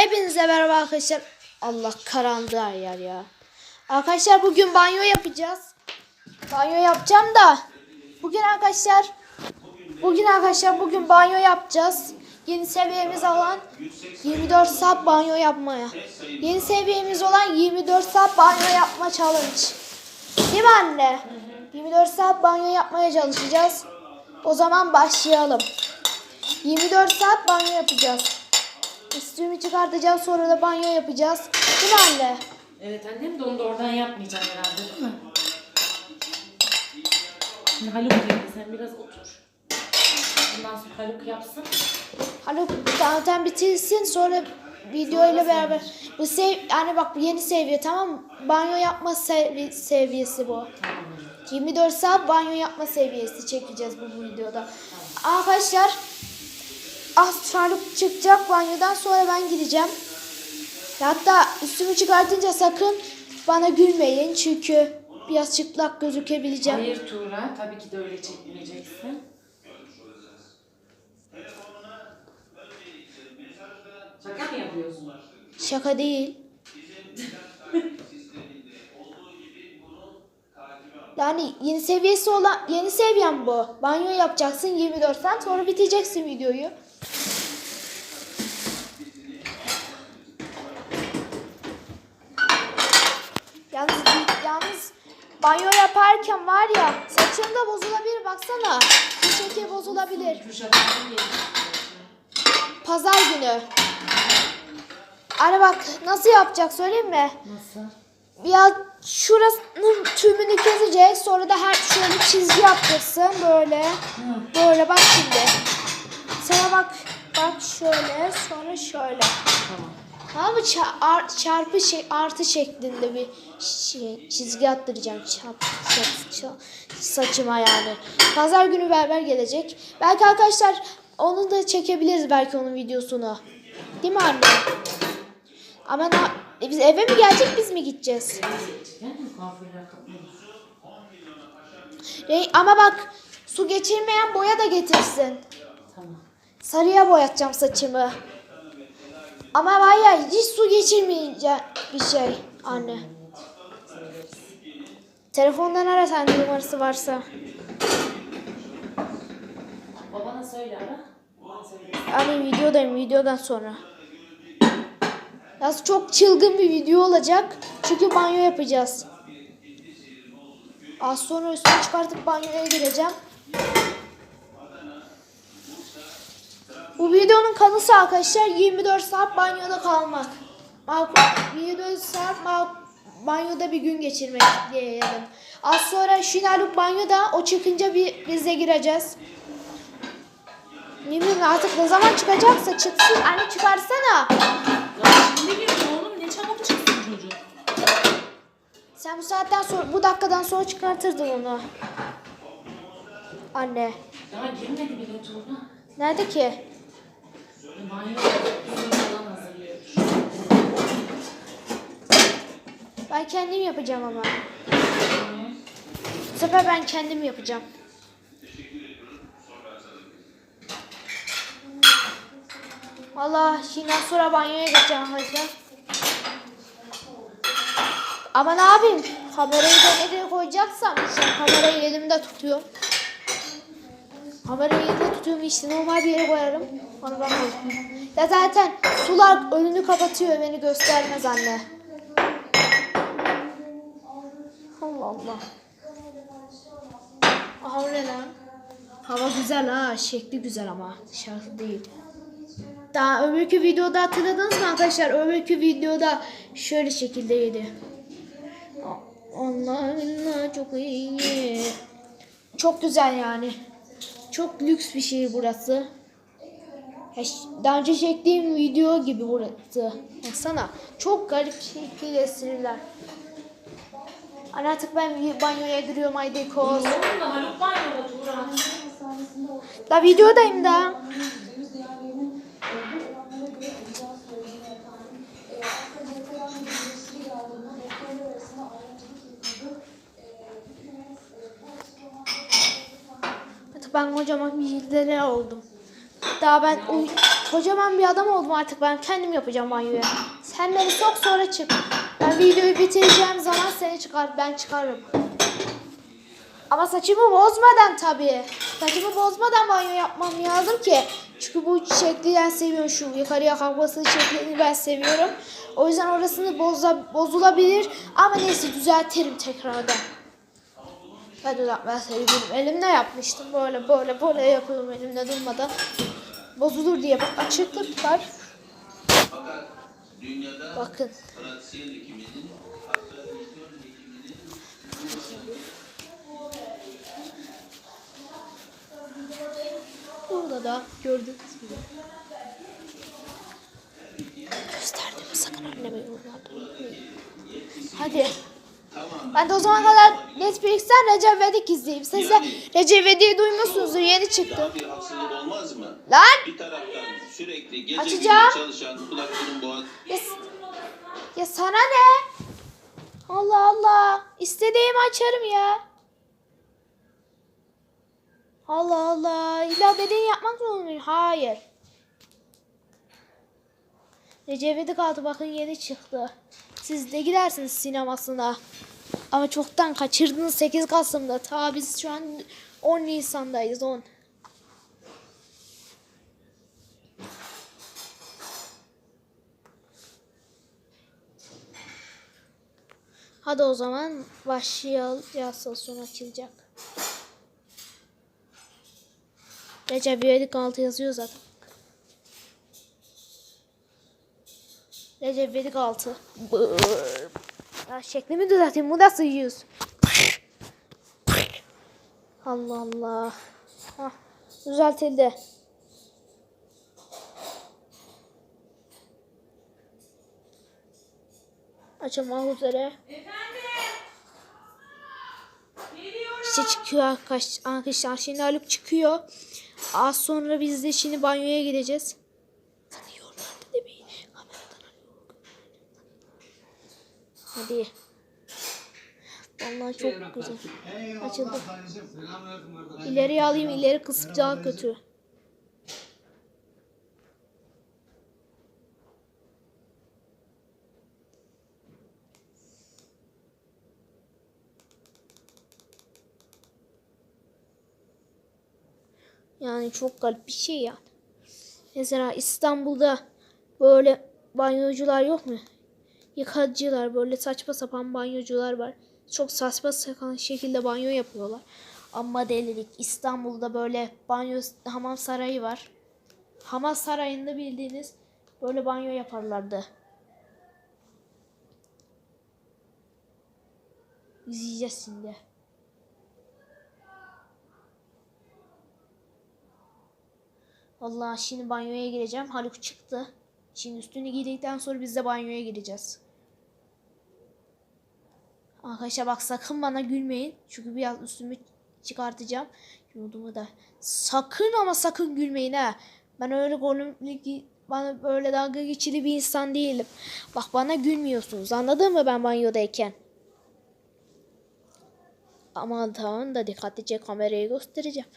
Hepinize merhaba arkadaşlar. Allah karanlığı her yer ya. Arkadaşlar bugün banyo yapacağız. Banyo yapacağım da. Bugün arkadaşlar. Bugün arkadaşlar bugün banyo yapacağız. Yeni seviyemiz olan 24 saat banyo yapmaya. Yeni seviyemiz olan 24 saat banyo yapma challenge. Değil mi anne? 24 saat banyo yapmaya çalışacağız. O zaman başlayalım. 24 saat banyo yapacağız. Üstümü çıkartacağız sonra da banyo yapacağız. Değil mi anne? Evet annem de onu da oradan yapmayacağım herhalde değil mi? Şimdi Haluk geldi sen biraz otur. Ondan sonra Haluk yapsın. Haluk zaten bitirsin sonra video ile beraber bu sev yani bak bu yeni seviye tamam mı? Banyo yapma sevi- seviyesi bu. 24 saat banyo yapma seviyesi çekeceğiz bu videoda. Arkadaşlar az Haluk çıkacak banyodan sonra ben gideceğim. Hatta üstümü çıkartınca sakın bana gülmeyin çünkü biraz çıplak gözükebileceğim. Hayır Tuğra tabii ki de öyle çekmeyeceksin. Şaka mı yapıyorsun? Şaka değil. Yani yeni seviyesi olan yeni seviyem bu. Banyo yapacaksın 24 saat sonra biteceksin videoyu. Yalnız yalnız banyo yaparken var ya saçım da bozulabilir baksana. Bu şekil bozulabilir. Pazar günü. Anne bak nasıl yapacak söyleyeyim mi? Nasıl? Biraz şurasının tümünü kesecek. Sonra da her şöyle çizgi yaptırsın böyle. Böyle bak şimdi. Sana bak bak şöyle sonra şöyle. Tamam. Tamam mı? Ça- ar- çarpı şey artı şeklinde bir şey, çizgi attıracağım çarp, çarp- ça- saçıma yani. Pazar günü beraber gelecek. Belki arkadaşlar onu da çekebiliriz belki onun videosunu. Değil mi anne? Ama na- e biz eve mi gelecek biz mi gideceğiz? Renk- ama bak su geçirmeyen boya da getirsin. Tamam. Sarıya boyatacağım saçımı. Ama var ya hiç su geçirmeyecek bir şey anne. Telefondan ara sen numarası varsa. Babana söyle ara. Hani videodayım videodan sonra. Yalnız çok çılgın bir video olacak. Çünkü banyo yapacağız. Az sonra üstümü çıkartıp banyoya gireceğim. Bu videonun konusu arkadaşlar 24 saat banyoda kalmak. Makul- 24 saat banyoda bir gün geçirmek diyelim. Az sonra Şinaluk banyoda o çıkınca bir biz de gireceğiz. Bilmiyorum artık ne zaman çıkacaksa çıksın. Anne çıkarsana. Ya şimdi geliyor oğlum ne çabuk çıksın çocuk. Sen bu saatten sonra bu dakikadan sonra çıkartırdın onu. Anne. Daha girmedi bile Tuğra. Nerede ki? Ben kendim yapacağım ama. Bu sefer ben kendim yapacağım. Valla şimdi sonra banyoya geçeceğim hocam. Ama ne yapayım? Kamerayı da nereye koyacaksam an kamerayı elimde tutuyorum. Kamerayı elimde tutuyorum işte normal bir yere koyarım. Onu ben. Ya zaten sular önünü kapatıyor beni göstermez anne. Allah Allah. Aha ne lan? Hava güzel ha. Şekli güzel ama. Dışarısı değil. Daha öbürkü videoda hatırladınız mı arkadaşlar? Öbürkü videoda şöyle şekildeydi. Allah Allah çok iyi. Çok güzel yani. Çok lüks bir şey burası. Daha önce çektiğim video gibi burası. Baksana. Çok garip şekilde sinirler. Anne artık ben banyoya giriyorum haydi koz. Da videodayım da. Ben kocaman bir lider oldum. Daha ben kocaman bir adam oldum artık ben kendim yapacağım banyoyu. Sen beni sok sonra çık. Ben videoyu bitireceğim zaman seni çıkar ben çıkarım. Ama saçımı bozmadan tabii. Saçımı bozmadan banyo yapmam lazım ki. Çünkü bu şekli ben seviyorum. Şu yukarıya kalkması şeklini ben seviyorum. O yüzden orasını boza, bozulabilir. Ama neyse düzeltirim tekrardan. Ben düzeltmeye seviyorum. Elimle yapmıştım. Böyle böyle böyle yapıyorum elimde durmadan. Bozulur diye açıklık var. Bakın. Burada da gördüğünüz gibi. Gösterdim sakın anneme yorumlarda. Hadi. Ben de o zaman kadar Netflix'ten Recep İvedik izleyeyim. Siz de Recep İvedik'i duymuşsunuzdur yeni çıktı. Lan! Bir taraftan sürekli gece Açacağım. çalışan boğaz Ya, sana ne? Allah Allah. İstediğimi açarım ya. Allah Allah. İlla dediğini yapmak zorunda mıyım? Hayır. Recep İvedik altı bakın yeni çıktı. Siz de gidersiniz sinemasına. Ama çoktan kaçırdınız 8 Kasım'da. Ta biz şu an 10 Nisan'dayız 10. Hadi o zaman başlayalım. Yasal son açılacak. Recep İvedik altı yazıyor zaten. Recep İvedik altı. Bıır. Şeklimi düzelteyim. Bu nasıl yüz? Allah Allah. Hah, düzeltildi. Açılmak üzere. İşte çıkıyor arkadaş, arkadaşlar. Şimdi Haluk çıkıyor. Az sonra biz de şimdi banyoya gideceğiz. Tanıyorlar dedi bir kameradan Haluk. Hadi. Vallahi çok güzel. Açıldı. İleri alayım ileri kısıp daha kötü. Yani çok garip bir şey yani. Mesela İstanbul'da böyle banyocular yok mu? Yıkacılar böyle saçma sapan banyocular var. Çok saçma sapan şekilde banyo yapıyorlar. Ama delilik İstanbul'da böyle banyo hamam sarayı var. Hamam sarayında bildiğiniz böyle banyo yaparlardı. İzleyeceğiz şimdi. Allah şimdi banyoya gireceğim. Haluk çıktı. Şimdi üstünü giydikten sonra biz de banyoya gireceğiz. Arkadaşlar bak sakın bana gülmeyin. Çünkü biraz üstümü çıkartacağım. Yurdumu da. Sakın ama sakın gülmeyin ha. Ben öyle golümlük bana böyle dalga geçili bir insan değilim. Bak bana gülmüyorsunuz. Anladın mı ben banyodayken? Aman tamam da dikkatlice kamerayı göstereceğim.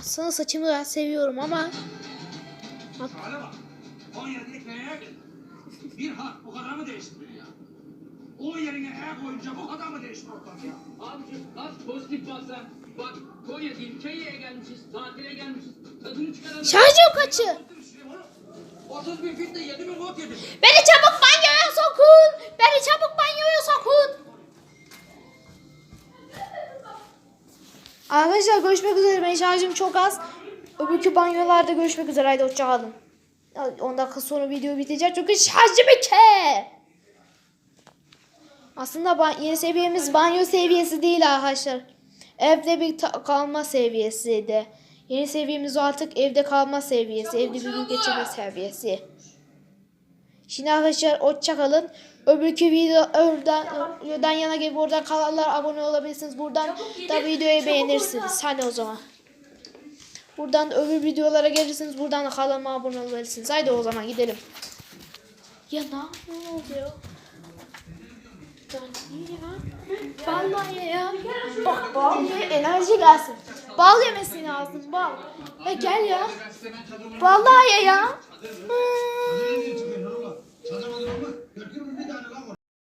Sana saçımı ben seviyorum ama bak. Bir harf bu kadar mı değişti ya? O yerine E koyunca bu kadar mı değişti ortam ya? Abicim az pozitif baksan. Bak Konya değil Kenya'ya gelmişiz. Tatile gelmişiz. Tadını çıkaralım. şarjım kaçı. 30 bin fit de 7 bin volt yedim. Beni çabuk banyoya sokun. Beni çabuk banyoya sokun. Arkadaşlar görüşmek üzere. Benim şarjım çok az. Öbürkü banyolarda görüşmek üzere. Haydi hoşçakalın. 10 dakika sonra video bitecek çünkü şarjım iki. Aslında ban- yeni seviyemiz banyo seviyesi değil arkadaşlar. Evde bir kalma seviyesiydi. Yeni seviyemiz artık evde kalma seviyesi. Evde bir gün geçirme seviyesi. Şimdi arkadaşlar hoşça kalın. Öbürkü video oradan, oradan yana gelip oradan kanallara abone olabilirsiniz. Buradan da videoyu beğenirsiniz. Hadi o zaman. Buradan da öbür videolara gelirsiniz. Buradan da kanalıma abone olabilirsiniz. Haydi o zaman gidelim. Ya ne oluyor? Vallahi ya. Bak bal ye enerji gelsin. Bal yemesi lazım bal. Ya gel ya. Vallahi ya. Hı. Kazanmadın ama. Görkem'in bir tane lan.